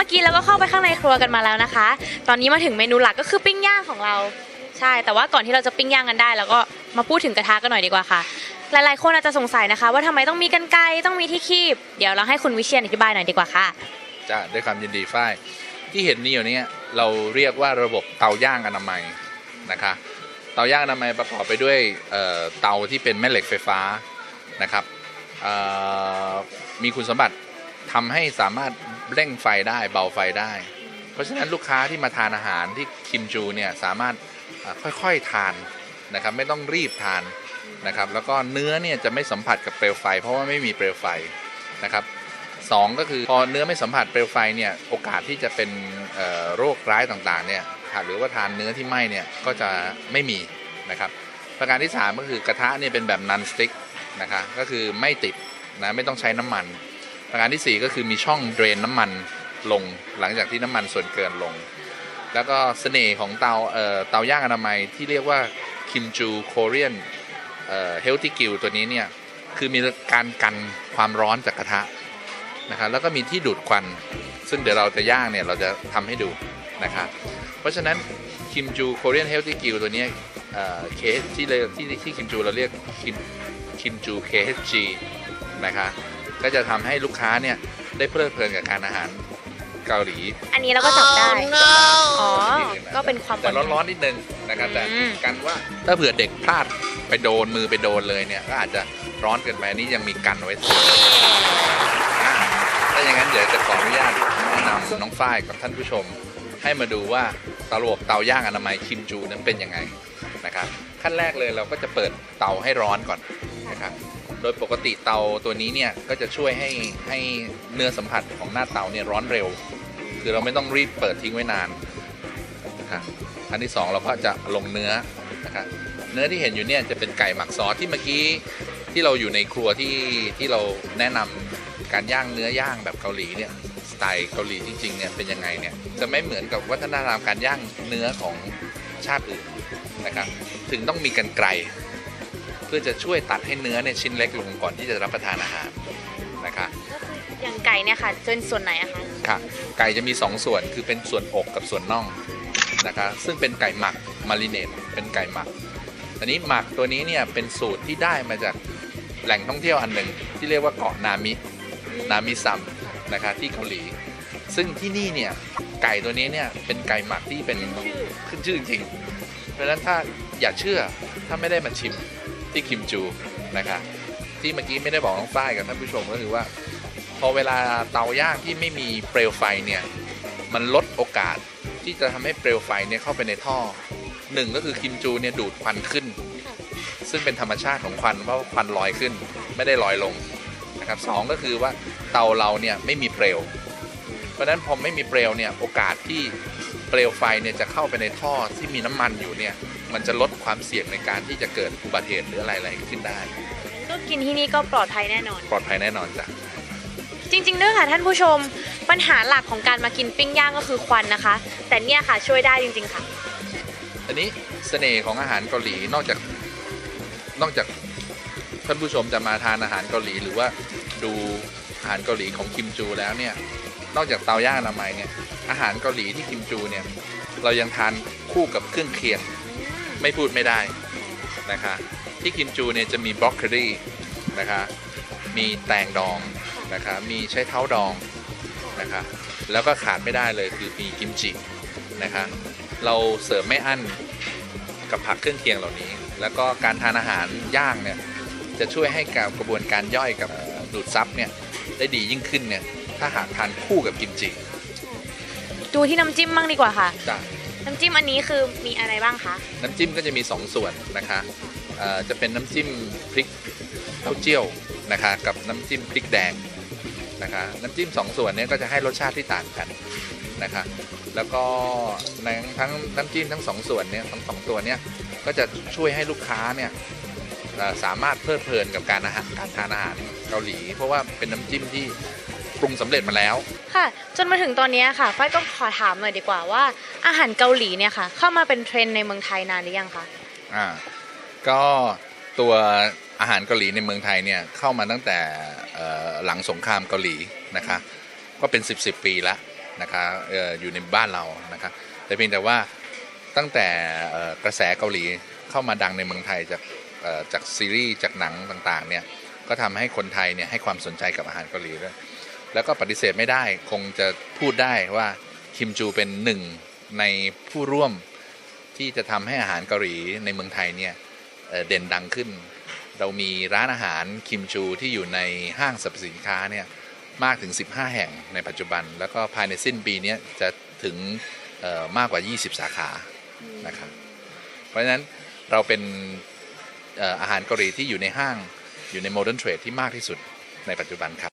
มื่อกี้เราก็เข้าไปข้างในครัวกันมาแล้วนะคะ ตอนนี้มาถึงเมนูหลักก็คือปิ้งย่างของเรา ใช่ แต่ว่าก่อนที่เราจะปิ้งย่างกันได้เราก็มาพูดถึงกระทะกันหน่อยดีกว่าค่ะ หลายๆ คนอาจจะสงสัยนะคะ ว่าทำไมต้องมีกันไกรต้องมีที่คีบ เดี๋ยวเราให้คุณวิเชียนอธิบายหน่อยดีกว่าค่ะจะด้วยความยินดีฝ้ายที่เห็นนี่อยู่เนี้เราเรียกว่าระบบเตาย่างอนามัยนะคะเตาย่างอนามัยประกอบไปด้วยเอ่อเตาที่เป็นแม่เหล็กไฟฟ้านะครับเอ่อมีคุณสมบัติทำให้สามารถ เร่งไฟได้เบาไฟได้ เพราะฉะนั้นลูกค้าที่มาทานอาหารที่คิมจูเนี่ยสามารถค่อยๆทานนะครับไม่ต้องรีบทานนะครับแล้วก็เนื้อเนี่ยจะไม่สัมผัสกับเปลวไฟ เพราะว่าไม่มีเปลวไฟนะครับสองก็คือพอเนื้อไม่สัมผัสเปลวไฟเนี่ยโอกาสที่จะเป็นโรคร้ายต่างๆเนี่ยหรือว่าทานเนื้อที่ไหม้เนี่ยก็จะไม่มีนะครับประการที่ 3 ก็คือกระทะเนี่ยเป็นแบบนันสติ๊กนะคะก็คือไม่ติดนะไม่ต้องใช้น้ำมัน ประการทีสี่ 4 ก็คือมีช่องเดรนน้ำมันลงหลังจากที่น้ำมันส่วนเกินลง แล้วก็เสน่ห์ของเตาเอ่อเตาย่างอนามัยที่เรียกว่าคิมจูโคเรียนเฮลติกิลตัวนี้เนี่ยคือมีการกันความร้อนจากกระทะนะครับแล้วก็มีที่ดูดควัน ซึ่งเดี๋ยวเราจะย่างเนี่ยเราจะทำให้ดูนะครับเพราะฉะนั้นคิมจูโคเรียนเฮลตี้กิลตัวนี้เคสที่เลยที่ที่คิมจูเราเรียกคิมคิมจู KHG นะคะ ก็จะทำให้ลูกค้าเนี่ยได้เพลิดเพลินกับการอาหารเกาหลีอันนี้เราก็จับได้ อ๋อ ก็เป็นความแต่ร้อนๆนิดนึงนะครับแต่อืม กันว่าถ้าเผื่อเด็กพลาดไปโดนมือไปโดนเลยเนี่ยก็อาจจะร้อนเกินไปอันนี้ยังมีกันไว้สูงอ่าถ้าอย่างนั้นเดี๋ยวจะขออนุญาตแนะนำน้องฝ้ายกับท่านผู้ชม ให้มาดูว่าเตาระบบเตาย่างอนามัยคิมจูนั้นเป็นยังไงนะครับขั้นแรกเลยเราก็จะเปิดเตาให้ร้อนก่อนนะครับ โดยปกติเตาตัวนี้เนี่ยก็จะช่วยให้ให้เนื้อสัมผัสของหน้าเตาเนี่ยร้อนเร็ว คือเราไม่ต้องรีบเปิดทิ้งไว้นานนะครับอันที่สองเราก็จะลงเนื้อนะครับเนื้อที่เห็นอยู่เนี่ยจะเป็นไก่หมักซอสที่เมื่อกี้ที่เราอยู่ในครัวที่ที่เราแนะนำการย่างเนื้อย่างแบบเกาหลีเนี่ยสไตล์เกาหลีจริงๆเนี่ยเป็นยังไงเนี่ยจะไม่เหมือนกับวัฒนธรรมการย่างเนื้อของชาติอื่นนะครับถึงต้องมีกันไกรเพื่อจะช่วยตัดให้เนื้อเนี่ยชิ้นเล็กลงก่อนที่จะรับประทานอาหารนะครับอย่างไก่เนี่ยค่ะเป็นส่วนไหนอะคะค่ะ ไก่จะมี 2 ส่วนคือเป็นส่วนอกกับส่วนน่องนะคะซึ่งเป็นไก่หมักมาริเนตเป็นไก่หมักอันนี้หมักตัวนี้เนี่ยเป็นสูตรที่ได้มาจากแหล่งท่องเที่ยวอันหนึ่งที่เรียกว่าเกาะนามินามิซัมนะคะที่เกาหลี ซึ่งที่นี่เนี่ยไก่ตัวนี้เนี่ยเป็นไก่หมักที่เป็นขึ้นชื่อจริงๆเพราะฉะนั้นถ้าอย่าเชื่อถ้าไม่ได้มาชิม ที่คิมจูนะคะที่เมื่อกี้ไม่ได้บอกน้องฝ้กับท่านผู้ชมก็คือว่า พอเวลาเตาย่างที่ไม่มีเปลวไฟเนี่ยมันลดโอกาสที่จะทำให้เปลวไฟเนี่ยเข้าไปในท่อหนึ่งก็คือคิมจูเนี่ยดูดควันขึ้น ซึ่งเป็นธรรมชาติของควันเพราะว่าควันลอยขึ้นไม่ได้ลอยลงนะครับสองก็คือว่าเตาเราเนี่ยไม่มีเปลว เพราะฉะนั้นพอไม่มีเปลวเนี่ยโอกาสที่เปลวไฟเนี่ยจะเข้าไปในท่อที่มีน้ำมันอยู่เนี่ย มันจะลดความเสี่ยงในการที่จะเกิดอุบัติเหตุหรืออะไรๆขึ้นได้ ก็กินที่นี่ก็ปลอดภัยแน่นอน ปลอดภัยแน่นอนจ้ะจริงๆด้วยค่ะท่านผู้ชมปัญหาหลักของการมากินปิ้งย่างก็คือควันนะคะ แต่เนี่ยค่ะช่วยได้จริงๆค่ะ อันนี้เสน่ห์ของอาหารเกาหลีนอกจากนอกจากท่านผู้ชมจะมาทานอาหารเกาหลี หรือว่าดูอาหารเกาหลีของคิมจูแล้วเนี่ยนอกจากเตาย่างอนามัยเนี่ยอาหารเกาหลีที่คิมจูเนี่ยเรายังทานคู่กับเครื่องเคียง ไม่พูดไม่ได้นะคะ ที่คิมจูเนี่ยจะมีบรอกโคลีนะคะ มีแตงดองนะคะ มีใช้เท้าดองนะคะ แล้วก็ขาดไม่ได้เลยคือมีกิมจินะคะ เราเสริมไม่อั้นกับผักเครื่องเคียงเหล่านี้ แล้วก็การทานอาหารย่างเนี่ยจะช่วยให้กับกระบวนการย่อยกับเอ่อดูดซับเนี่ยได้ดียิ่งขึ้นเนี่ยถ้าหากทานคู่กับกิมจิ ดูที่น้ำจิ้มบ้างดีกว่าค่ะจ้ะ น้ำจิ้มอันนี้คือมีอะไรบ้างคะ น้ำจิ้มก็จะมี 2 ส่วนนะคะเอ่อจะเป็นน้ำจิ้มพริกเต้าเจี้ยวนะคะ กับน้ำจิ้มพริกแดงนะคะน้ำจิ้ม2ส่วนเนี้ก็จะให้รสชาติที่ต่างกันนะคะแล้วก็ในทั้งน้ำจิ้มทั้งสองส่วนเนี้ยทั้งสองตัวเนี้ยก็จะช่วยให้ลูกค้าเนี่ยเอ่อสามารถเพลิดเพลินกับการอาหารการทานอาหารเกาหลี เพราะว่าเป็นน้ำจิ้มที่ ปรุงสำเร็จมาแล้ว ค่ะ จนมาถึงตอนนี้ค่ะฝ้ายก็ขอถามหน่อยดีกว่าว่า อาหารเกาหลีเนี่ยค่ะ เข้ามาเป็นเทรนด์ในเมืองไทยนานหรือยังคะอ่าก็ตัวอาหารเกาหลีในเมืองไทยเนี่ยเข้ามาตั้งแต่เอ่อหลังสงครามเกาหลีนะคะก็เป็น 10บสปีละนะคะเอ่ออยู่ในบ้านเรานะคะแต่เพียงแต่ว่าตั้งแต่เอ่อกระแสเกาหลีเข้ามาดังในเมืองไทยจากเอ่อจากซีรีส์จากหนังต่างๆเนี่ยก็ทำให้คนไทยเนี่ยให้ความสนใจกับอาหารเกาหลีด้วย แล้วก็ปฏิเสธไม่ได้คงจะพูดได้ว่าคิมจูเป็นหนึ่งในผู้ร่วมที่จะทำให้อาหารเกาหลีในเมืองไทยเนี่ยเเด่นดังขึ้น เรามีร้านอาหารคิมจูที่อยู่ในห้างสรรพสินค้าเนี่ยมากถึง 15 แห่งในปัจจุบัน แล้วก็ภายในสิ้นปีนี้จะถึงมากกว่า 20 สาขานะครับ เพราะฉะนั้นเราเป็นเอ่ออาหารเกาหลีที่อยู่ในห้างอยู่ในโมเดิร์นเทรดที่มากที่สุดในปัจจุบันครับ